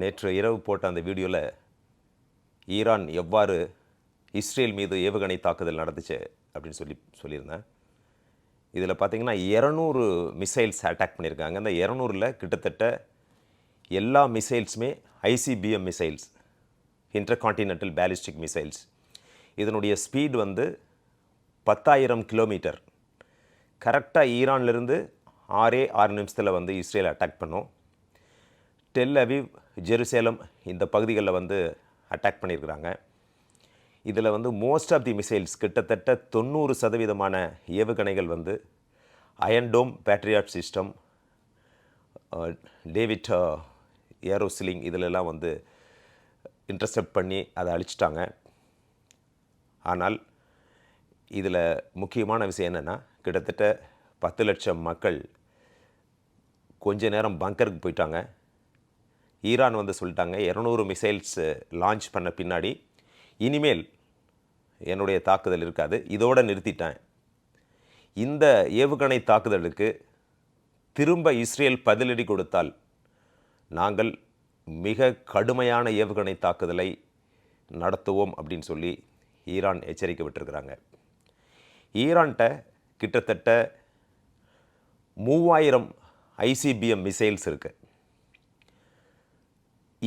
நேற்று இரவு போட்ட அந்த வீடியோவில் ஈரான் எவ்வாறு இஸ்ரேல் மீது ஏவுகணை தாக்குதல் நடந்துச்சு அப்படின்னு சொல்லி சொல்லியிருந்தேன். இதில் பார்த்திங்கன்னா இரநூறு மிசைல்ஸ் அட்டாக் பண்ணியிருக்காங்க. அந்த இரநூறில் கிட்டத்தட்ட எல்லா மிசைல்ஸுமே ICBM missiles intercontinental ballistic missiles இதனுடைய ஸ்பீட் வந்து பத்தாயிரம் கிலோமீட்டர் கரெக்டாக ஈரான்லேருந்து ஆறே ஆறு நிமிஷத்தில் வந்து இஸ்ரேல் அட்டாக் பண்ணோம். டெல் அவிவ் ஜெருசேலம் இந்த பகுதிகளில் வந்து அட்டாக் பண்ணியிருக்கிறாங்க. இதில் வந்து மோஸ்ட் ஆஃப் தி மிசைல்ஸ் கிட்டத்தட்ட தொண்ணூறு சதவீதமான ஏவுகணைகள் வந்து iron dome Patriot system David arrow sling இதிலெல்லாம் வந்து இன்டர்செப்ட் பண்ணி அதை அழிச்சிட்டாங்க. ஆனால் இதில் முக்கியமான விஷயம் என்னென்னா கிட்டத்தட்ட பத்து லட்சம் மக்கள் கொஞ்ச நேரம் பங்கருக்கு போயிட்டாங்க. ஈரான் வந்து சொல்லிட்டாங்க இரநூறு மிசைல்ஸ் லான்ச் பண்ண பின்னாடி இனிமேல் என்னுடைய தாக்குதல் இருக்காது. இதோடு நிறுத்திட்டேன். இந்த ஏவுகணை தாக்குதலுக்கு திரும்ப இஸ்ரேல் பதிலடி கொடுத்தால் நாங்கள் மிக கடுமையான ஏவுகணை தாக்குதலை நடத்துவோம் அப்படின்னு சொல்லி ஈரான் எச்சரிக்கை விட்டுருக்குறாங்க. ஈரான்கிட்ட கிட்டத்தட்ட மூவாயிரம் ஐசிபிஎம் மிசைல்ஸ் இருக்குது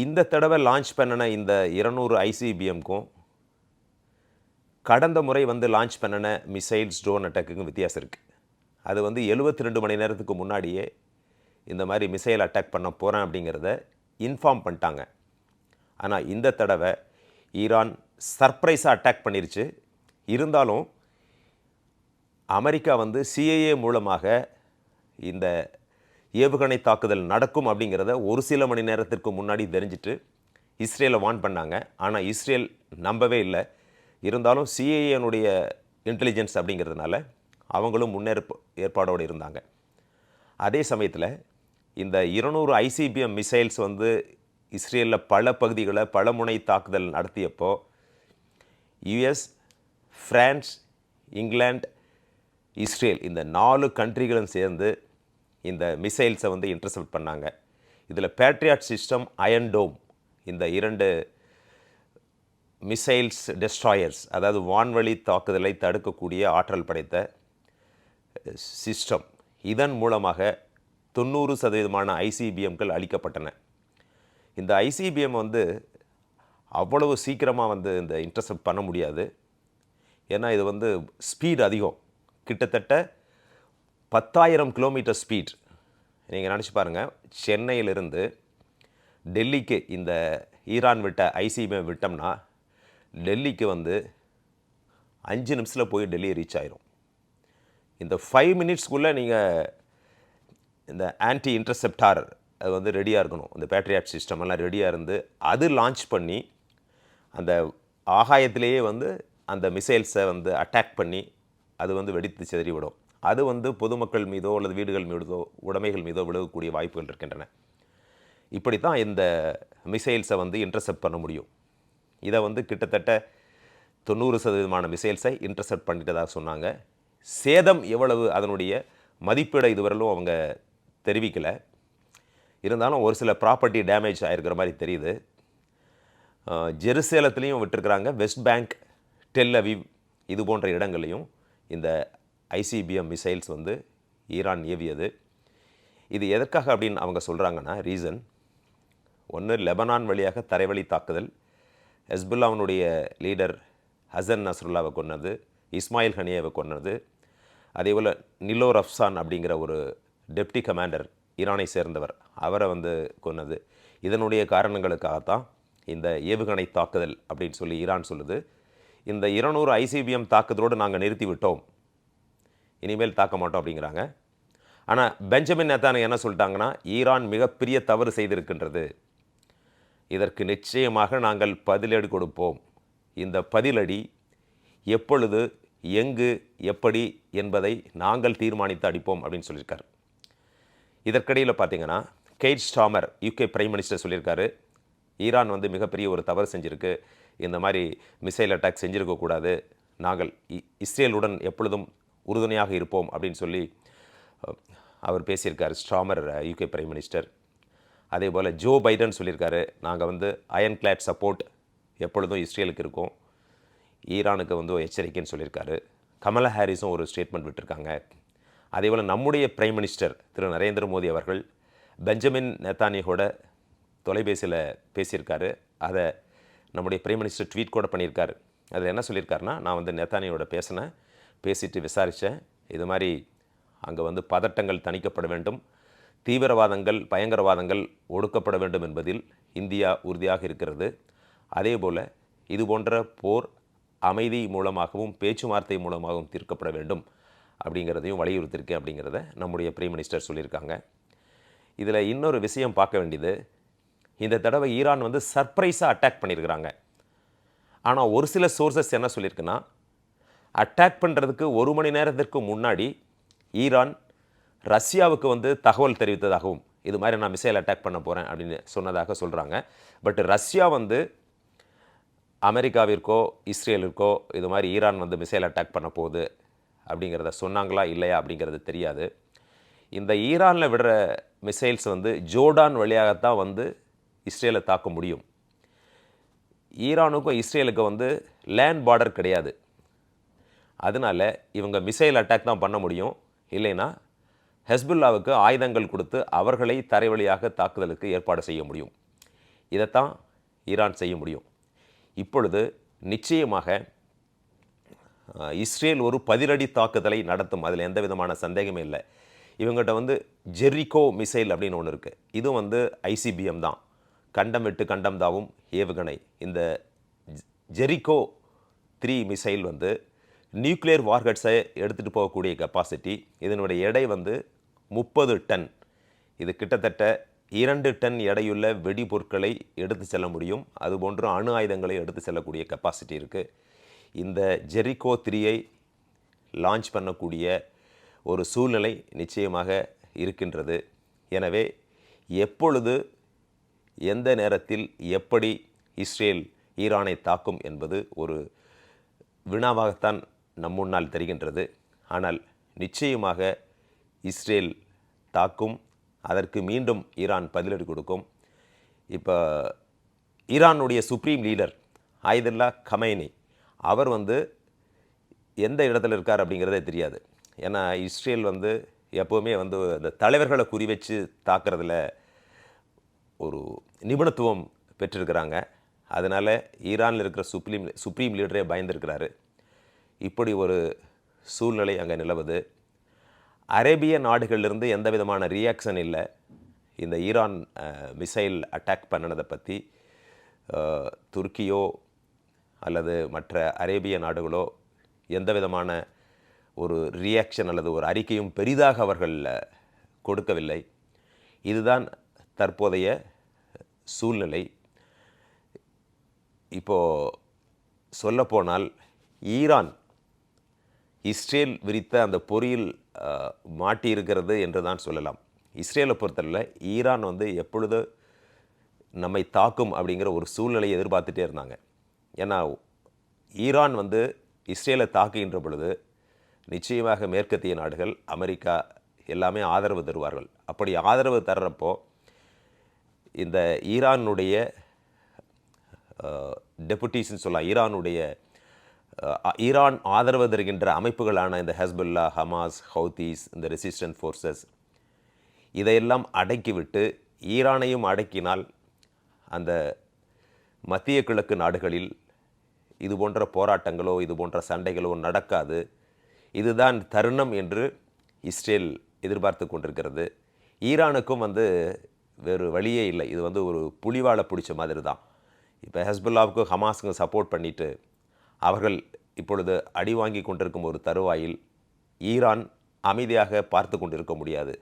இந்த தடவை லான்ச் பண்ணின இந்த இருநூறு ஐசிபிஎம்க்கும் கடந்த முறை வந்து லான்ச் பண்ணின மிசைல்ஸ் ட்ரோன் அட்டாக்குக்கும் வித்தியாசம் இருக்குது அது வந்து எழுபத்தி ரெண்டு மணி நேரத்துக்கு முன்னாடியே இந்த மாதிரி மிசைல் அட்டாக் பண்ண போகிறேன் அப்படிங்கிறத இன்ஃபார்ம் பண்ணிட்டாங்க. ஆனால் இந்த தடவை ஈரான் சர்ப்ரைஸாக அட்டாக் பண்ணிருச்சு. இருந்தாலும் அமெரிக்கா வந்து சிஏஏ மூலமாக இந்த ஏவுகணை தாக்குதல் நடக்கும் அப்படிங்கிறத ஒரு சில மணி நேரத்திற்கு முன்னாடி தெரிஞ்சுட்டு இஸ்ரேலை வான் பண்ணாங்க. ஆனால் இஸ்ரேல் நம்பவே இல்லை. இருந்தாலும் சிஏஏனுடைய இன்டெலிஜென்ஸ் அப்படிங்கிறதுனால அவங்களும் முன்னேற்ப ஏற்பாடோடு இருந்தாங்க. அதே சமயத்தில் இந்த இருநூறு ஐசிபிஎம் மிசைல்ஸ் வந்து இஸ்ரேலில் பல பகுதிகளை பல முனை தாக்குதல் நடத்தியப்போ யுஎஸ் ஃப்ரான்ஸ் இங்கிலாந்து இஸ்ரேல் இந்த நாலு கண்ட்ரிகளும் சேர்ந்து இந்த மிசைல்ஸை வந்து இன்டர்செப்ட் பண்ணாங்க. இதில் பேட்ரியாட் சிஸ்டம் அயன்டோம் இந்த இரண்டு மிசைல்ஸ் டெஸ்ட்ராயர்ஸ் அதாவது வான்வழி தாக்குதலை தடுக்கக்கூடிய ஆற்றல் படைத்த சிஸ்டம் இதன் மூலமாக தொண்ணூறு சதவீதமான ஐசிபிஎம்கள் அளிக்கப்பட்டன இந்த ஐசிபிஎம் வந்து அவ்வளவு சீக்கிரமாக வந்து இந்த இன்டர்செப்ட் பண்ண முடியாது. ஏன்னா இது வந்து ஸ்பீட் அதிகம். கிட்டத்தட்ட பத்தாயிரம் கிலோமீட்டர் ஸ்பீட். நீங்கள் நினச்சி பாருங்கள் சென்னையிலிருந்து டெல்லிக்கு இந்த ஈரான் விட்ட ஐசிபிஎம் விட்டோம்னா டெல்லிக்கு வந்து அஞ்சு நிமிஷத்தில் போய் டெல்லி ரீச் ஆயிரும். இந்த ஃபைவ் மினிட்ஸ்க்குள்ளே நீங்கள் இந்த ஆன்டி இன்டர்செப்டார் அது வந்து ரெடியாக இருக்கணும். இந்த பேட்ரியாட் சிஸ்டம் எல்லாம் ரெடியாக இருந்து அது லான்ச் பண்ணி அந்த ஆகாயத்திலேயே வந்து அந்த மிசைல்ஸை வந்து அட்டாக் பண்ணி அது வந்து வெடித்து சிதறி விடும் அது வந்து பொதுமக்கள் மீதோ அல்லது வீடுகள் மீதோ உடைமைகள் மீதோ விழுகக்கூடிய வாய்ப்புகள் இருக்கின்றன. இப்படி தான் இந்த மிசைல்ஸை வந்து இன்டர்செப்ட் பண்ண முடியும். இதை வந்து கிட்டத்தட்ட தொண்ணூறு சதவீதமான மிசைல்ஸை இன்டர்செப்ட் பண்ணிட்டதாக சொன்னாங்க. சேதம் எவ்வளவு அதனுடைய மதிப்பீடை இதுவரையிலும் அவங்க தெரிவிக்கலை. இருந்தாலும் ஒரு சில ப்ராப்பர்ட்டி டேமேஜ் ஆகிருக்கிற மாதிரி தெரியுது. ஜெருசேலத்துலேயும் விட்டுருக்குறாங்க வெஸ்ட் பேங்க் டெல் அவிவ் இது போன்ற இடங்கள்லையும் இந்த ஐசிபிஎம் மிசைல்ஸ் வந்து ஈரான் ஏவியது. இது எதற்காக அப்படின்னு அவங்க சொல்கிறாங்கன்னா ரீசன். ஒன்று லெபனான் வழியாக தரைவழி தாக்குதல். ஹெஸ்புல்லாவினுடைய லீடர் ஹசன் நஸ்ருல்லாவை கொன்னது இஸ்மாயில் ஹனியாவை கொன்னது. அதேபோல் நிலோ ரஃப்சான் அப்படிங்கிற ஒரு டெப்டி கமாண்டர் ஈரானை சேர்ந்தவர் அவரை வந்து கொன்னது. இதனுடைய காரணங்களுக்காகத்தான் இந்த ஏவுகணை தாக்குதல் அப்படின்னு சொல்லி ஈரான் சொல்லுது. இந்த இருநூறு ஐசிபிஎம் தாக்குதலோடு நாங்கள் நிறுத்தி விட்டோம் இனிமேல் தாக்க மாட்டோம் அப்படிங்கிறாங்க. ஆனால் பெஞ்சமின் நெத்தானு என்ன சொல்லிட்டாங்கன்னா ஈரான் மிகப்பெரிய தவறு செய்திருக்கின்றது. இதற்கு நிச்சயமாக நாங்கள் பதிலடி கொடுப்போம். இந்த பதிலடி எப்பொழுது எங்கு எப்படி என்பதை நாங்கள் தீர்மானித்து அடிப்போம் அப்படின்னு சொல்லியிருக்காரு. இதற்கிடையில் பார்த்தீங்கன்னா Keir Starmer UK prime minister சொல்லியிருக்காரு. ஈரான் வந்து மிகப்பெரிய ஒரு தவறு செஞ்சுருக்கு. இந்த மாதிரி மிசைல் அட்டாக் செஞ்சுருக்கக்கூடாது. நாங்கள் இ- இஸ்ரேலுடன் எப்பொழுதும் உறுதுணையாக இருப்போம் அப்படின்னு சொல்லி அவர் பேசியிருக்கார். ஸ்ட்ராமர் யூகே பிரைம் மினிஸ்டர் அதே போல் ஜோ பைடன் சொல்லியிருக்காரு. நாங்கள் வந்து அயன் கிளாட் சப்போர்ட் எப்பொழுதும் இஸ்ரேலுக்கு இருக்கோம். ஈரானுக்கு வந்து எச்சரிக்கைன்னு சொல்லியிருக்காரு. கமலா ஹாரிஸும் ஒரு ஸ்டேட்மெண்ட் விட்டுருக்காங்க. அதே போல் நம்முடைய பிரைம் மினிஸ்டர் திரு நரேந்திர மோடி அவர்கள் பெஞ்சமின் நேத்தானியோட தொலைபேசியில் பேசியிருக்காரு. அதை நம்முடைய பிரைம் மினிஸ்டர் ட்வீட் கூட பண்ணியிருக்காரு. அதில் என்ன சொல்லியிருக்காருன்னா நான் வந்து நேத்தானியோட பேசினேன். பேசிட்டு விசாரித்தேன் இது மாதிரி அங்கே வந்து பதட்டங்கள் தணிக்கப்பட வேண்டும். தீவிரவாதங்கள் பயங்கரவாதங்கள் ஒடுக்கப்பட வேண்டும் என்பதில் இந்தியா உறுதியாக இருக்கிறது. அதே போல் இது போன்ற போர் அமைதி மூலமாகவும் பேச்சுவார்த்தை மூலமாகவும் தீர்க்கப்பட வேண்டும் அப்படிங்கிறதையும் வலியுறுத்தியிருக்கேன் அப்படிங்கிறத நம்முடைய பிரைம் மினிஸ்டர் சொல்லியிருக்காங்க. இதில் இன்னொரு விஷயம் பார்க்க வேண்டியது இந்த தடவை ஈரான் வந்து சர்ப்ரைஸாக அட்டாக் பண்ணியிருக்கிறாங்க. ஆனால் ஒரு சில சோர்சஸ் என்ன சொல்லியிருக்குன்னா அட்டாக் பண்ணுறதுக்கு ஒரு மணி நேரத்திற்கு முன்னாடி ஈரான் ரஷ்யாவுக்கு வந்து தகவல் தெரிவித்ததாகவும் இது மாதிரி நான் மிசைல் அட்டாக் பண்ண போகிறேன் அப்படின்னு சொன்னதாக சொல்கிறாங்க பட் ரஷ்யா வந்து அமெரிக்காவிற்கோ இஸ்ரேலுக்கோ இது மாதிரி ஈரான் வந்து மிசைல் அட்டாக் பண்ண போகுது அப்படிங்கிறத சொன்னாங்களா இல்லையா அப்படிங்கிறது தெரியாது. இந்த ஈரானில் விடுற மிசைல்ஸ் வந்து ஜோர்டான் வழியாகத்தான் வந்து இஸ்ரேலை தாக்க முடியும். ஈரானுக்கும் இஸ்ரேலுக்கும் வந்து லேண்ட் பார்டர் கிடையாது. அதனால இவங்க மிசைல் அட்டாக் தான் பண்ண முடியும். இல்லைன்னா ஹெஸ்புல்லாவுக்கு ஆயுதங்கள் கொடுத்து அவர்களை தரைவழியாக தாக்குதலுக்கு ஏற்பாடு செய்ய முடியும். இதைத்தான் ஈரான் செய்ய முடியும். இப்பொழுது நிச்சயமாக இஸ்ரேல் ஒரு பதிலடி தாக்குதலை நடத்தும். அதில் எந்த விதமான சந்தேகமே இல்லை. இவங்ககிட்ட வந்து ஜெரிகோ மிசைல் அப்படின்னு ஒன்று இருக்குது இதுவும் வந்து ஐசிபிஎம் தான். கண்டம் விட்டு கண்டம் தாவும் ஏவுகணை. இந்த ஜெ- ஜெரிகோ த்ரீ மிசைல் வந்து நியூக்ளியர் வார்ஹெட்ஸை எடுத்துகிட்டு போகக்கூடிய கெப்பாசிட்டி இதனுடைய எடை வந்து முப்பது டன். இது கிட்டத்தட்ட இரண்டு டன் எடையுள்ள வெடிபொருட்களை எடுத்து செல்ல முடியும். அதுபோன்று அணு ஆயுதங்களை எடுத்து செல்லக்கூடிய கெப்பாசிட்டி இருக்குது இந்த ஜெரிகோ த்ரீயை லான்ச் பண்ணக்கூடிய ஒரு சூழ்நிலை நிச்சயமாக இருக்கின்றது. எனவே எப்பொழுது எந்த நேரத்தில் எப்படி இஸ்ரேல் ஈரானை தாக்கும் என்பது ஒரு வினாவாகத்தான் நம் முன்னால் தெரிகின்றது. ஆனால் நிச்சயமாக இஸ்ரேல் தாக்கும் அதற்கு மீண்டும் ஈரான் பதிலடி கொடுக்கும். இப்போ ஈரானுடைய சுப்ரீம் லீடர் ஆயுதுல்லா கமைனி அவர் வந்து எந்த இடத்துல இருக்கார் அப்படிங்கிறதே தெரியாது. ஏன்னா இஸ்ரேல் வந்து எப்போவுமே வந்து அந்த தலைவர்களை குறி வச்சு தாக்குறதுல ஒரு நிபுணத்துவம் பெற்றிருக்கிறாங்க. அதனால் ஈரானில் இருக்கிற சுப்ரீம் சுப்ரீம் லீடரே பயந்துருக்கிறாரு. இப்படி ஒரு சூழ்நிலை அங்கே நிலவுது. அரேபிய நாடுகளிலிருந்து எந்த விதமான ரியாக்ஷன் இல்லை. இந்த ஈரான் மிசைல் அட்டாக் பண்ணினதை பற்றி துருக்கியோ அல்லது மற்ற அரேபிய நாடுகளோ எந்த விதமான ஒரு ரியாக்ஷன் அல்லது ஒரு அறிக்கையும் பெரிதாக அவர்கள் கொடுக்கவில்லை. இதுதான் தற்போதைய சூழ்நிலை. இப்போது சொல்லப்போனால் ஈரான் இஸ்ரேல் விரித்த அந்த பொறியில் மாட்டியிருக்கிறது என்று தான் சொல்லலாம். இஸ்ரேலை பொறுத்தவரையில் ஈரான் வந்து எப்பொழுது நம்மை தாக்கும் அப்படிங்கிற ஒரு சூழ்நிலையை எதிர்பார்த்துட்டே இருந்தாங்க. ஏன்னா ஈரான் வந்து இஸ்ரேலை தாக்குகின்ற பொழுது நிச்சயமாக மேற்கத்திய நாடுகள் அமெரிக்கா எல்லாமே ஆதரவு தருவார்கள். அப்படி ஆதரவு தர்றப்போ இந்த ஈரானுடைய டெபுட்டிஸ்ன்னு சொல்லலாம் ஈரானுடைய ஈரான் ஆதரவு தருகின்ற அமைப்புகளான இந்த ஹஸ்புல்லா ஹமாஸ் ஹவுதீஸ் இந்த ரெசிஸ்டன்ட் ஃபோர்ஸஸ் இதையெல்லாம் அடக்கிவிட்டு ஈரானையும் அடக்கினால் அந்த மத்திய கிழக்கு நாடுகளில் இது போன்ற போராட்டங்களோ இது போன்ற சண்டைகளோ நடக்காது. இதுதான் தருணம் என்று இஸ்ரேல் எதிர்பார்த்து கொண்டிருக்கிறது. ஈரானுக்கும் வந்து வேறு வழியே இல்லை. இது வந்து ஒரு புலிவாலை பிடிச்ச மாதிரி தான் இப்போ ஹெஸ்புல்லாவுக்கும் ஹமாஸுக்கும் சப்போர்ட் பண்ணிவிட்டு அவர்கள் இப்பொழுது அடி வாங்கி கொண்டிருக்கும் ஒரு தருவாயில் ஈரான் அமைதியாக பார்த்து கொண்டிருக்க முடியாது.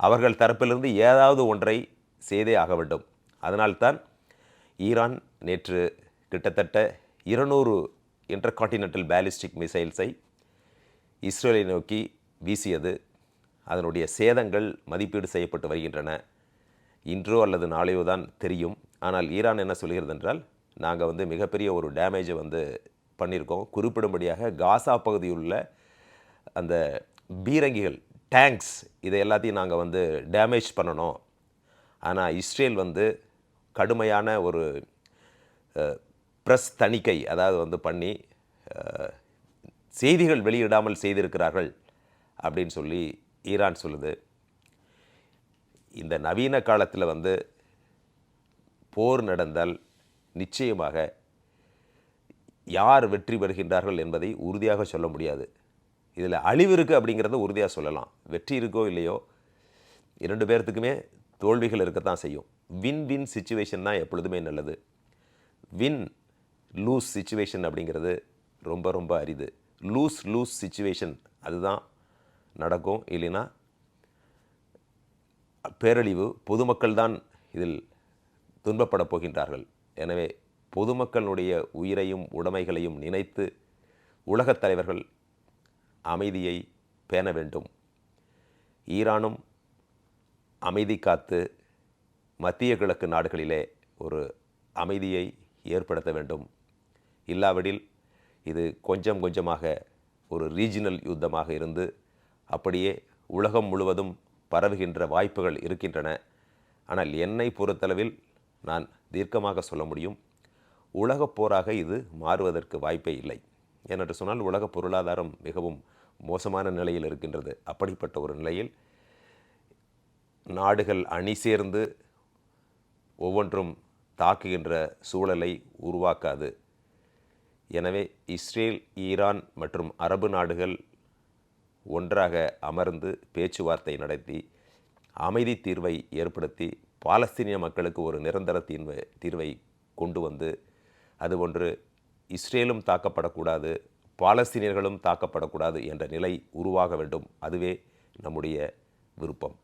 அவர்கள் தரப்பிலிருந்து ஏதாவது ஒன்றை செய்தே ஆக வேண்டும். அதனால்தான் ஈரான் நேற்று கிட்டத்தட்ட இருநூறு இன்டர்கான்டினென்டல் பேலிஸ்டிக் மிசைல்ஸை இஸ்ரேலை நோக்கி வீசியது. அதனுடைய சேதங்கள் மதிப்பீடு செய்யப்பட்டு வருகின்றன. இன்றோ அல்லது நாளையோ தான் தெரியும். ஆனால் ஈரான் என்ன சொல்கிறது என்றால் நாங்கள் வந்து மிகப்பெரிய ஒரு டேமேஜை வந்து பண்ணியிருக்கோம். குறிப்பிடும்படியாக காசா பகுதியில் உள்ள அந்த பீரங்கிகள் டேங்க்ஸ் இதை எல்லாத்தையும் நாங்கள் வந்து டேமேஜ் பண்ணணும். ஆனால் இஸ்ரேல் வந்து கடுமையான ஒரு ப்ரெஸ் தணிக்கை அதாவது வந்து பண்ணி செய்திகள் வெளியிடாமல் செய்திருக்கிறார்கள் அப்படின்னு சொல்லி ஈரான் சொல்லுது. இந்த நவீன காலத்தில் வந்து போர் நடந்தால் நிச்சயமாக யார் வெற்றி பெறுகின்றார்கள் என்பதை உறுதியாக சொல்ல முடியாது. இதில் அழிவு இருக்குது அப்படிங்கிறத உறுதியாக சொல்லலாம். வெற்றி இருக்கோ இல்லையோ இரண்டு பேர்த்துக்குமே தோல்விகள் இருக்கத்தான் செய்யும். வின் வின் சுச்சுவேஷன் தான் எப்பொழுதுமே நல்லது. வின் லூஸ் சுச்சுவேஷன் அப்படிங்கிறது ரொம்ப ரொம்ப அரிது. லூஸ் லூஸ் சுச்சுவேஷன் அதுதான் நடக்கும். இல்லைன்னா பேரழிவு பொதுமக்கள் தான் இதில் துன்பப்பட போகின்றார்கள். எனவே பொதுமக்களுடைய உயிரையும் உடைமைகளையும் நினைத்து உலகத் தலைவர்கள் அமைதியை பேண வேண்டும். ஈரானும் அமைதி காத்து மத்திய கிழக்கு நாடுகளிலே ஒரு அமைதியை ஏற்படுத்த வேண்டும். இல்லாவிடில் இது கொஞ்சம் கொஞ்சமாக ஒரு ரீஜினல் யுத்தமாக இருந்து அப்படியே உலகம் முழுவதும் பரவுகின்ற வாய்ப்புகள் இருக்கின்றன. ஆனால் என்னை பொறுத்தளவில் நான் தீர்க்கமாக சொல்ல முடியும். உலகப் போராக இது மாறுவதற்கு வாய்ப்பே இல்லை. ஏனென்று சொன்னால் உலக பொருளாதாரம் மிகவும் மோசமான நிலையில் இருக்கின்றது. அப்படிப்பட்ட ஒரு நிலையில் நாடுகள் அணி சேர்ந்து ஒவ்வொன்றும் தாக்குகின்ற சூழலை உருவாக்காது. எனவே இஸ்ரேல் ஈரான் மற்றும் அரபு நாடுகள் ஒன்றாக அமர்ந்து பேச்சுவார்த்தை நடத்தி அமைதி தீர்வை ஏற்படுத்தி பாலஸ்தீனிய மக்களுக்கு ஒரு நிரந்தர தீர்வை தீர்வை கொண்டு வந்து அது ஒன்று இஸ்ரேலும் தாக்கப்படக்கூடாது பாலஸ்தீனியர்களும் தாக்கப்படக்கூடாது என்ற நிலை உருவாக வேண்டும். அதுவே நம்முடைய விருப்பம்.